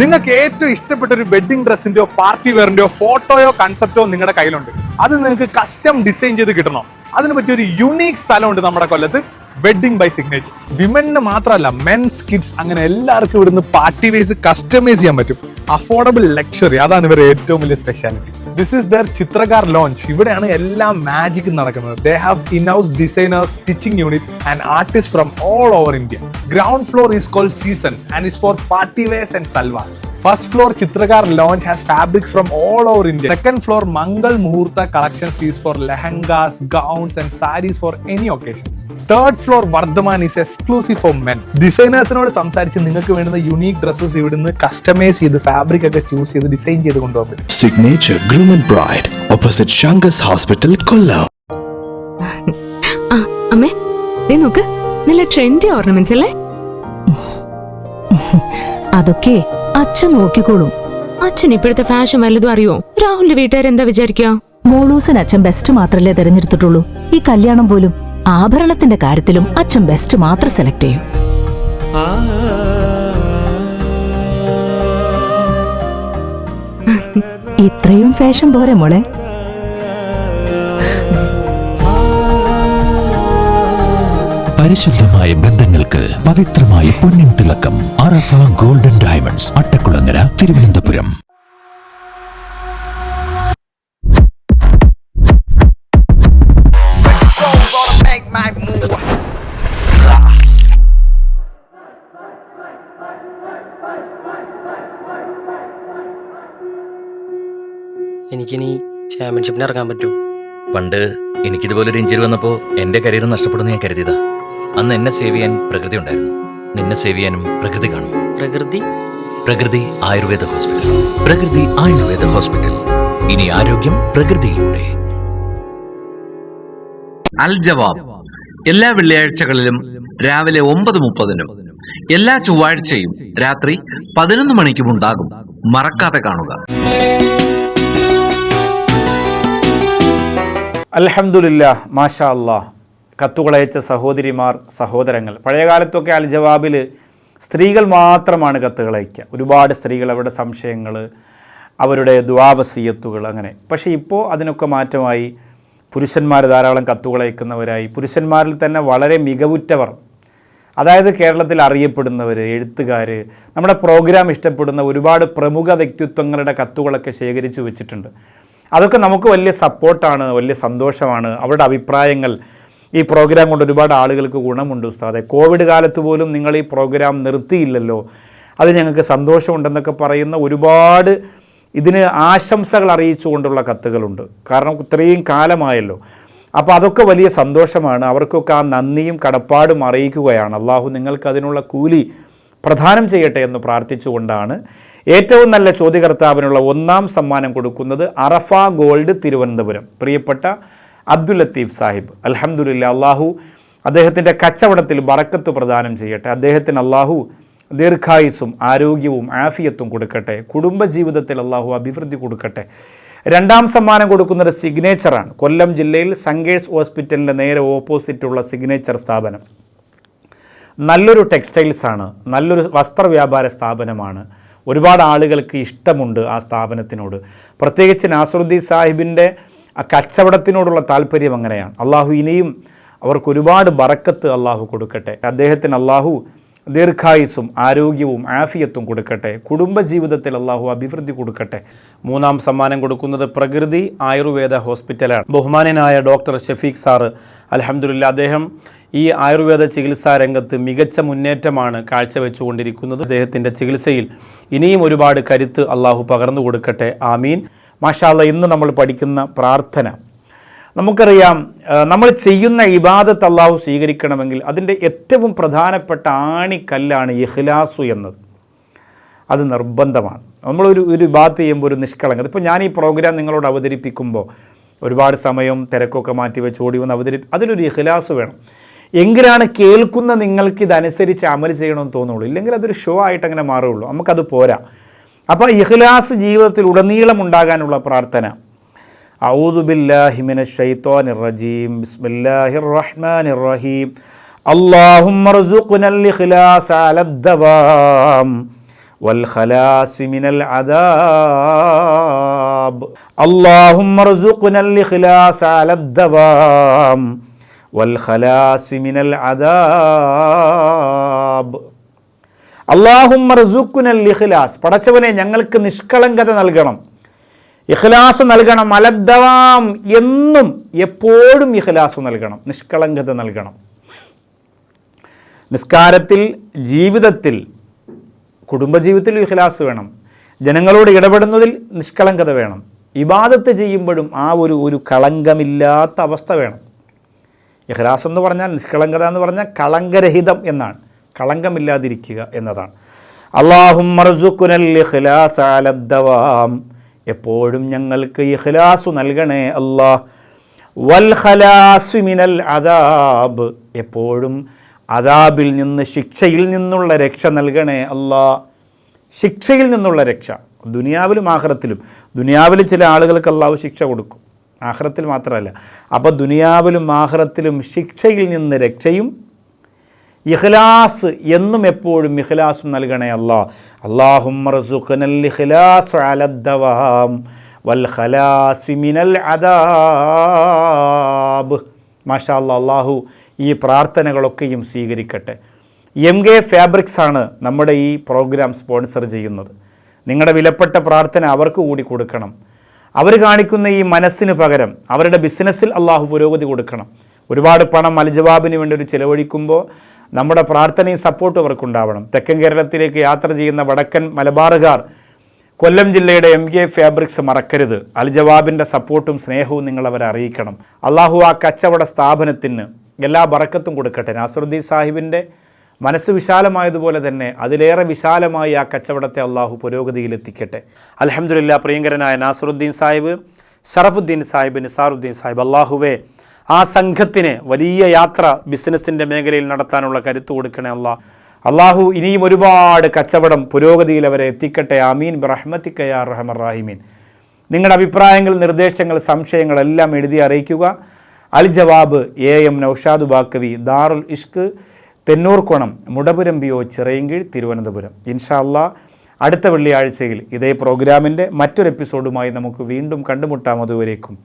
J: നിങ്ങൾക്ക് ഏറ്റവും ഇഷ്ടപ്പെട്ട ഒരു വെഡിങ് ഡ്രസ്സിന്റെയോ പാർട്ടി വെയറിന്റെയോ ഫോട്ടോയോ കൺസെപ്റ്റോ നിങ്ങളുടെ കയ്യിലുണ്ട്. അത് നിങ്ങൾക്ക് കസ്റ്റം ഡിസൈൻ ചെയ്ത് കിട്ടണം. അതിന് പറ്റിയ ഒരു യുണീക് സ്ഥലമുണ്ട് നമ്മുടെ കൊല്ലത്ത്. വെഡിങ് ബൈ സിഗ്നേച്ചർ വിമനിന് മാത്രമല്ല മെൻസ് കിഡ്സ് അങ്ങനെ എല്ലാവർക്കും ഇവിടുന്ന് പാർട്ടി വേസ് കസ്റ്റമൈസ് ചെയ്യാൻ പറ്റും. അഫോർഡബിൾ ലക്ഷറി അതാണ് ഇവരുടെ ഏറ്റവും വലിയ speciality this is the Chitrakar lounge ഇവിടെയാണ് എല്ലാ മാജിക് നടക്കുന്നത്. They have in house designers stitching unit and artist from all over India ground floor is called seasons and is for party wears and salwars first floor Chitrakar lounge has fabrics from all over India second floor Mangal Muhurtha collections is for lehengas gowns and sarees for any occasions third floor Vardhaman is exclusive for men ഡിസൈനേഴ്സിനോട് സംസാരിച്ച് നിങ്ങൾക്ക് വേണ്ട unique dresses ഇവിടുന്ന് customise ചെയ്ത് fabric ഒക്കെ choose ചെയ്ത് design ചെയ്ത് കൊണ്ടുപോകും
D: signature groom and bride opposite Sankars hospital Kollam
B: അമ്മേ നോക്ക് നല്ല ട്രെൻഡി ഓർണമെന്റ്സ് അല്ലേ?
E: അതൊക്കെ അച്ഛൻ നോക്കിക്കോളും.
B: അച്ഛൻ ഇപ്പോഴത്തെ ഫാഷൻ വല്ലതും അറിയോ? രാഹുലിന്റെ വീട്ടുകാർ എന്താ വിചാരിക്കുക
E: മോളൂസൻ അച്ഛൻ ബെസ്റ്റ് മാത്രല്ലേ തെരഞ്ഞെടുത്തിട്ടുള്ളൂ. ഈ കല്യാണം പോലും ആഭരണത്തിന്റെ കാര്യത്തിലും അച്ഛൻ ബെസ്റ്റ് മാത്രം സെലക്ട് ചെയ്യും. ഇത്രയും ഫാഷൻ പോരെ മോളെ.
K: പരിശുദ്ധമായ ബന്ധങ്ങൾക്ക് പവിത്രമായ പൊന്നിൻ തിളക്കം. Arafa golden diamonds Attakulangara Thiruvananthapuram.
N: എനിക്കിനി ചാമ്പ്യൻഷിപ്പിന് ഇറങ്ങാൻ പറ്റൂ.
L: പണ്ട് എനിക്കിതുപോലൊരു ഇഞ്ചുറി വന്നപ്പോൾ എന്റെ കരിയർ നഷ്ടപ്പെടുന്ന ഞാൻ കരുതിയതാ. അന്ന് എന്നെ സേവ് ചെയ്യാൻ പ്രകൃതി ഉണ്ടായിരുന്നു. നിന്നെ സേവ് ചെയ്യാനും പ്രകൃതി കാണും.
N: പ്രകൃതി?
L: പ്രകൃതി ആയുർവേദ ഹോസ്പിറ്റൽ. പ്രകൃതി ആയുർവേദ ഹോസ്പിറ്റൽ. ഇനി ആരോഗ്യം പ്രകൃതിയിലൂടെ.
I: അൽ ജവാബ്. എല്ലാ വെള്ളിയാഴ്ചകളിലും രാവിലെ ഒമ്പത് മുപ്പതിനും എല്ലാ ചൊവ്വാഴ്ചയും രാത്രി പതിനൊന്ന് മണിക്കും ഉണ്ടാകും. മറക്കാതെ കാണുക.
H: അലഹമുല്ല മാഷാ അല്ലാ കത്തുകളയച്ച സഹോദരിമാർ സഹോദരങ്ങൾ. പഴയകാലത്തൊക്കെ അൽ ജവാബിൽ സ്ത്രീകൾ മാത്രമാണ് കത്തുകളയക്കുക. ഒരുപാട് സ്ത്രീകൾ അവരുടെ സംശയങ്ങൾ അവരുടെ ദ്വാവസീയത്തുകൾ അങ്ങനെ. പക്ഷേ ഇപ്പോൾ അതിനൊക്കെ മാറ്റമായി. പുരുഷന്മാർ ധാരാളം കത്തുകളയക്കുന്നവരായി. പുരുഷന്മാരിൽ തന്നെ വളരെ മികവുറ്റവർ. അതായത് കേരളത്തിൽ അറിയപ്പെടുന്നവർ എഴുത്തുകാർ. നമ്മുടെ പ്രോഗ്രാം ഇഷ്ടപ്പെടുന്ന ഒരുപാട് പ്രമുഖ വ്യക്തിത്വങ്ങളുടെ കത്തുകളൊക്കെ ശേഖരിച്ചു വെച്ചിട്ടുണ്ട്. അതൊക്കെ നമുക്ക് വലിയ സപ്പോർട്ടാണ് വലിയ സന്തോഷമാണ്. അവരുടെ അഭിപ്രായങ്ങൾ ഈ പ്രോഗ്രാം കൊണ്ട് ഒരുപാട് ആളുകൾക്ക് ഗുണമുണ്ട് ഉസ്താദെ. കോവിഡ് കാലത്ത് പോലും നിങ്ങൾ ഈ പ്രോഗ്രാം നിർത്തിയില്ലല്ലോ. അത് ഞങ്ങൾക്ക് സന്തോഷമുണ്ടെന്നൊക്കെ പറയുന്ന ഒരുപാട് ഇതിന് ആശംസകൾ അറിയിച്ചുകൊണ്ടുള്ള കത്തുകളുണ്ട്. കാരണം ഇത്രയും കാലമായല്ലോ. അപ്പോൾ അതൊക്കെ വലിയ സന്തോഷമാണ്. അവർക്കൊക്കെ ആ നന്ദിയും കടപ്പാടും അറിയിക്കുകയാണ്. അള്ളാഹു നിങ്ങൾക്ക് അതിനുള്ള കൂലി പ്രധാനം ചെയ്യട്ടെ എന്ന് പ്രാർത്ഥിച്ചുകൊണ്ടാണ് ഏറ്റവും നല്ല ചോദ്യകർത്താവിനുള്ള ഒന്നാം സമ്മാനം കൊടുക്കുന്നത് അറഫ ഗോൾഡ് തിരുവനന്തപുരം. പ്രിയപ്പെട്ട അബ്ദുൽ ലത്തീഫ് സാഹിബ്. അലഹമുല്ല അള്ളാഹു അദ്ദേഹത്തിന്റെ കച്ചവടത്തിൽ ബറക്കത്ത് പ്രദാനം ചെയ്യട്ടെ. അദ്ദേഹത്തിന് അള്ളാഹു ദീർഘായുസും ആരോഗ്യവും ആഫിയത്തും കൊടുക്കട്ടെ. കുടുംബജീവിതത്തിൽ അള്ളാഹു അഭിവൃദ്ധി കൊടുക്കട്ടെ. രണ്ടാം സമ്മാനം കൊടുക്കുന്നത് സിഗ്നേച്ചറാണ് കൊല്ലം ജില്ലയിൽ സങ്കേഴ്സ് ഹോസ്പിറ്റലിന്റെ നേരെ ഓപ്പോസിറ്റുള്ള സിഗ്നേച്ചർ സ്ഥാപനം. നല്ലൊരു ടെക്സ്റ്റൈൽസ് ആണ്. നല്ലൊരു വസ്ത്രവ്യാപാര സ്ഥാപനമാണ്. ഒരുപാട് ആളുകൾക്ക് ഇഷ്ടമുണ്ട് ആ സ്ഥാപനത്തിനോട്. പ്രത്യേകിച്ച് നാസറുദ്ദീൻ സാഹിബിന്റെ ആ കച്ചവടത്തിനോടുള്ള താല്പര്യം അങ്ങനെയാണ്. അള്ളാഹു ഇനിയും അവർക്ക് ഒരുപാട് ബറക്കത്ത് അള്ളാഹു കൊടുക്കട്ടെ. അദ്ദേഹത്തിന് അള്ളാഹു ദീർഘായുസും ആരോഗ്യവും ആഫിയത്തും കൊടുക്കട്ടെ. കുടുംബജീവിതത്തിൽ അള്ളാഹു അഭിവൃദ്ധി കൊടുക്കട്ടെ. മൂന്നാം സമ്മാനം കൊടുക്കുന്നത് പ്രകൃതി ആയുർവേദ ഹോസ്പിറ്റലാണ്. ബഹുമാനനായ ഡോക്ടർ ഷഫീഖ് സാറ് അലഹമുല്ല അദ്ദേഹം ഈ ആയുർവേദ ചികിത്സാ രംഗത്ത് മികച്ച മുന്നേറ്റമാണ് കാഴ്ചവെച്ചുകൊണ്ടിരിക്കുന്നത്. അദ്ദേഹത്തിന്റെ ചികിത്സയിൽ ഇനിയും ഒരുപാട് കരുത്ത് അള്ളാഹു പകർന്നു കൊടുക്കട്ടെ. ആമീൻ. മാഷാല്ല ഇന്ന് നമ്മൾ പഠിക്കുന്ന പ്രാർത്ഥന. നമുക്കറിയാം നമ്മൾ ചെയ്യുന്ന ഇബാദത്ത് അള്ളാഹു സ്വീകരിക്കണമെങ്കിൽ അതിന്റെ ഏറ്റവും പ്രധാനപ്പെട്ട ആണിക്കല്ലാണ് ഇഖ്ലാസു എന്നത്. അത് നിർബന്ധമാണ്. നമ്മളൊരു ഒരു ഇബാദത്ത് ചെയ്യുമ്പോൾ ഒരു നിഷ്കളങ്കത. ഇപ്പോൾ ഞാൻ ഈ പ്രോഗ്രാം നിങ്ങളോട് അവതരിപ്പിക്കുമ്പോൾ ഒരുപാട് സമയം തിരക്കൊക്കെ മാറ്റി വെച്ച് ഓടി വന്ന് അവതരി അതിലൊരു ഇഖ്ലാസ് വേണം. എങ്കിലാണ് കേൾക്കുന്ന നിങ്ങൾക്ക് ഇതനുസരിച്ച് അമൽ ചെയ്യണമെന്ന് തോന്നുള്ളൂ. ഇല്ലെങ്കിൽ അതൊരു ഷോ ആയിട്ട് അങ്ങനെ മാറുള്ളൂ. നമുക്കത് പോരാ. അപ്പോൾ ഇഖ്ലാസ് ജീവിതത്തിൽ ഉടനീളം ഉണ്ടാകാനുള്ള പ്രാർത്ഥന أعوذ بالله من الشيطان الرجيم بسم الله الرحمن الرحيم اللهم ارزقنا الإخلاص على الدوام والخلاص من العذاب اللهم ارزقنا الإخلاص على الدوام والخلاص من العذاب അള്ളാഹും ഇഖ്ലാസ്. പടച്ചവനെ ഞങ്ങൾക്ക് നിഷ്കളങ്കത നൽകണം. ഇഖ്ലാസ് നൽകണം. അലദ്ദവാം എന്നും എപ്പോഴും ഇഖ്ലാസ് നൽകണം. നിഷ്കളങ്കത നൽകണം. നിസ്കാരത്തിൽ ജീവിതത്തിൽ കുടുംബജീവിതത്തിൽ ഇഖ്ലാസ് വേണം. ജനങ്ങളോട് ഇടപെടുന്നതിൽ നിഷ്കളങ്കത വേണം. ഇബാദത്ത് ചെയ്യുമ്പോഴും ആ ഒരു ഒരു കളങ്കമില്ലാത്ത അവസ്ഥ വേണം. ഇഖ്ലാസ് എന്ന് പറഞ്ഞാൽ നിഷ്കളങ്കത എന്ന് പറഞ്ഞാൽ കളങ്കരഹിതം എന്നാണ്. കളങ്കമില്ലാതിരിക്കുക എന്നതാണ്. അള്ളാഹും എപ്പോഴും ഞങ്ങൾക്ക് ഇഖ്ലാസു നൽകണേ അള്ളാഹ് വൽ അദാബ്. എപ്പോഴും അദാബിൽ നിന്ന് ശിക്ഷയിൽ നിന്നുള്ള രക്ഷ നൽകണേ അല്ലാ ശിക്ഷയിൽ നിന്നുള്ള രക്ഷ. ദുനിയാവിലും ആഹ്റത്തിലും. ദുനിയാവിൽ ചില ആളുകൾക്ക് അള്ളാഹു ശിക്ഷ കൊടുക്കും. ആഹ്റത്തിൽ മാത്രമല്ല. അപ്പോൾ ദുനിയാവിലും ആഹ്റത്തിലും ശിക്ഷയിൽ നിന്ന് രക്ഷയും ഇഖ്ലാസ് എന്നും എപ്പോഴും ഇഖ്ലാസും നൽകണേ അല്ലാ അള്ളാഹും വൽ മിനൽ അദാബ്. മാഷാ അള്ളാഹു ഈ പ്രാർത്ഥനകളൊക്കെയും സ്വീകരിക്കട്ടെ. എം കെ ഫാബ്രിക്സ് ആണ് നമ്മുടെ ഈ പ്രോഗ്രാം സ്പോൺസർ ചെയ്യുന്നത്. നിങ്ങളുടെ വിലപ്പെട്ട പ്രാർത്ഥന അവർക്ക് കൂടി കൊടുക്കണം. അവർ കാണിക്കുന്ന ഈ മനസ്സിന് പകരം അവരുടെ ബിസിനസ്സിൽ അള്ളാഹു പുരോഗതി കൊടുക്കണം. ഒരുപാട് പണം അൽജവാബിന് വേണ്ടി ഒരു ചിലവഴിക്കുമ്പോൾ നമ്മുടെ പ്രാർത്ഥനയും സപ്പോർട്ടും അവർക്കുണ്ടാവണം. തെക്കൻ കേരളത്തിലേക്ക് യാത്ര ചെയ്യുന്ന വടക്കൻ മലബാറുകാർ കൊല്ലം ജില്ലയുടെ എം കെ ഫാബ്രിക്സ് മറക്കരുത്. അൽജവാബിന്റെ സപ്പോർട്ടും സ്നേഹവും നിങ്ങൾ അവരെ അറിയിക്കണം. അള്ളാഹു ആ കച്ചവട സ്ഥാപനത്തിന് എല്ലാ ബറക്കത്തും കൊടുക്കട്ടെ. നാസറുദ്ദീൻ സാഹിബിന്റെ മനസ്സ് വിശാലമായതുപോലെ തന്നെ അതിലേറെ വിശാലമായി ആ കച്ചവടത്തെ അള്ളാഹു പുരോഗതിയിലെത്തിക്കട്ടെ. അലഹമുല്ല പ്രിയങ്കരനായ നാസറുദ്ദീൻ സാഹിബ് ഷറഫുദ്ദീൻ സാഹിബ് നിസാറുദ്ദീൻ സാഹിബ് അള്ളാഹുവേ ആ സംഘത്തിന് വലിയ യാത്ര ബിസിനസ്സിന്റെ മേഖലയിൽ നടത്താനുള്ള കരുത്ത് കൊടുക്കണേ അല്ല അള്ളാഹു ഇനിയും ഒരുപാട് കച്ചവടം പുരോഗതിയിൽ അവരെ എത്തിക്കട്ടെ. ആമീൻ. ബ്രഹ്മത്തിക്കയാ റഹമർ റാഹിമീൻ. നിങ്ങളുടെ അഭിപ്രായങ്ങൾ നിർദ്ദേശങ്ങൾ സംശയങ്ങളെല്ലാം എഴുതി അറിയിക്കുക. അൽ ജവാബ് A M Naushad Baqavi Darul Ishq Thennoorkonam Mudapuram P O Chirayinkeezhu Thiruvananthapuram. ഇൻഷാ അല്ലാ അടുത്ത വെള്ളിയാഴ്ചയിൽ ഇതേ പ്രോഗ്രാമിന്റെ മറ്റൊരു എപ്പിസോഡുമായി നമുക്ക് വീണ്ടും കണ്ടുമുട്ടാം. അതുവരേക്കും.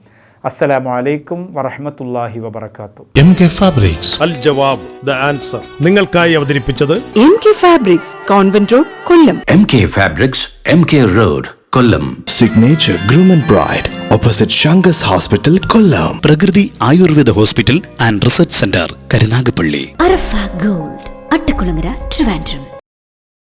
H: അസ്സലാമു അലൈക്കും വറഹമത്തല്ലാഹി വബർക്കാത്തു
A: M K fabrics Al Jawab the answer. നിങ്ങൾക്കായി അവതരിപ്പിച്ചത്
O: M K fabrics convent road Kollam.
C: M K fabrics M K road Kollam.
D: Signature groom and bride opposite Shankars hospital Kollam.
F: Prakriti Ayurveda hospital and research centre Karunagappally.
P: Arafa gold Attakkulangara Trivandrum.